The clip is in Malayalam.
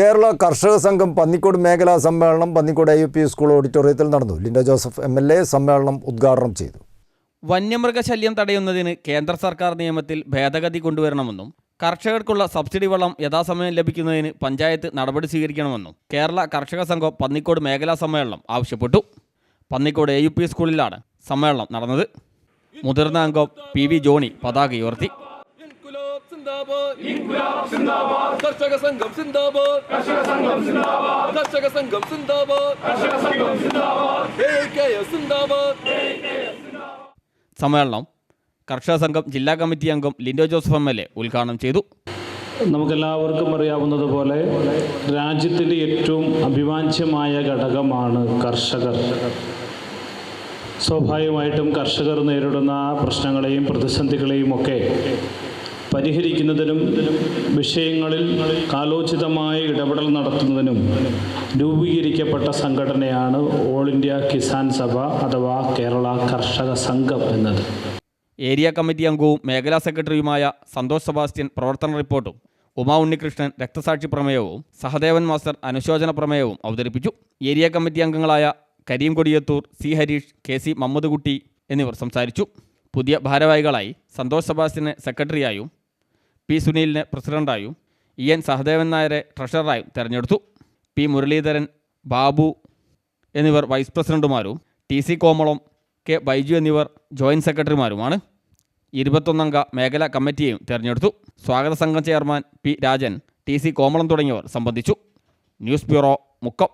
കേരള കർഷക സംഘം പന്നിക്കോട് മേഖലാ സമ്മേളനം പന്നിക്കോട് ഐ പി സ്കൂൾ ഓഡിറ്റോറിയത്തിൽ നടന്നു. Linda Joseph M L A സമ്മേളനം ഉദ്ഘാടനം ചെയ്തു. വന്യമൃഗശല്യം തടയുന്നതിന് കേന്ദ്ര സർക്കാർ നിയമത്തിൽ ഭേദഗതി കൊണ്ടുവരണമെന്നും കർഷകർക്കുള്ള സബ്സിഡി വളം യഥാസമയം ലഭിക്കുന്നതിന് പഞ്ചായത്ത് നടപടി സ്വീകരിക്കണമെന്നും കേരള കർഷക സംഘം പന്നിക്കോട് മേഖലാ സമ്മേളനം ആവശ്യപ്പെട്ടു. പന്നിക്കോട് എ സ്കൂളിലാണ് സമ്മേളനം നടന്നത്. മുതിർന്ന അംഗം പി വി ജോണി പതാക ഉയർത്തി. ഇൻകുലാബ് സിന്ദാബാദ് കർഷക സംഘം സിന്ദാബാദ് കർഷക സംഘം സിന്ദാബാദ് കർഷക സംഘം സിന്ദാബാദ് കർഷക സംഘം സിന്ദാബാദ് സിന്ദാബാദ് സമ്മേളനം കർഷക സംഘം ജില്ലാ കമ്മിറ്റി അംഗം Lindo Joseph M L A ഉദ്ഘാടനം ചെയ്തു. നമുക്കെല്ലാവർക്കും അറിയാവുന്നതുപോലെ രാജ്യത്തിന്റെ ഏറ്റവും അഭിവാഞ്യമായ ഘടകമാണ് കർഷകർ. സ്വാഭാവികമായിട്ടും കർഷകർ നേരിടുന്ന പ്രശ്നങ്ങളെയും പ്രതിസന്ധികളെയും ഒക്കെ പരിഹരിക്കുന്നതിനും വിഷയങ്ങളിൽ കാലോചിതമായ ഇടപെടൽ നടത്തുന്നതിനും രൂപീകരിക്കപ്പെട്ട സംഘടനയാണ് ഓൾ ഇന്ത്യ കിസാൻ സഭ അഥവാ കേരള കർഷക സംഘം എന്നത്. ഏരിയ കമ്മിറ്റി അംഗവും മേഖലാ സെക്രട്ടറിയുമായ സന്തോഷ് സെബാസ്റ്റ്യൻ പ്രവർത്തന റിപ്പോർട്ടും ഉമാ ഉണ്ണികൃഷ്ണൻ രക്തസാക്ഷി പ്രമേയവും സഹദേവൻ മാസ്റ്റർ അനുശോചന പ്രമേയവും അവതരിപ്പിച്ചു. ഏരിയ കമ്മിറ്റി അംഗങ്ങളായ Kareem Kodiyathur C Harish K C Mammadkutty എന്നിവർ സംസാരിച്ചു. പുതിയ ഭാരവാഹികളായി സന്തോഷ് സെബാസ്റ്റ്യനെ സെക്രട്ടറിയായും പി സുനിലിനെ പ്രസിഡന്റായും ഇ എൻ സഹദേവൻ നായരെ ട്രഷററായും തെരഞ്ഞെടുത്തു. പി മുരളീധരൻ ബാബു എന്നിവർ vice പ്രസിഡന്റുമാരും T C Komalam K Baiju എന്നിവർ ജോയിന്റ് സെക്രട്ടറിമാരുമാണ്. ഇരുപത്തൊന്നംഗ മേഖലാ കമ്മിറ്റിയെയും തെരഞ്ഞെടുത്തു. സ്വാഗത സംഘം chairman P Rajan T C Komalam തുടങ്ങിയവർ സംബന്ധിച്ചു. News bureau Mukkam.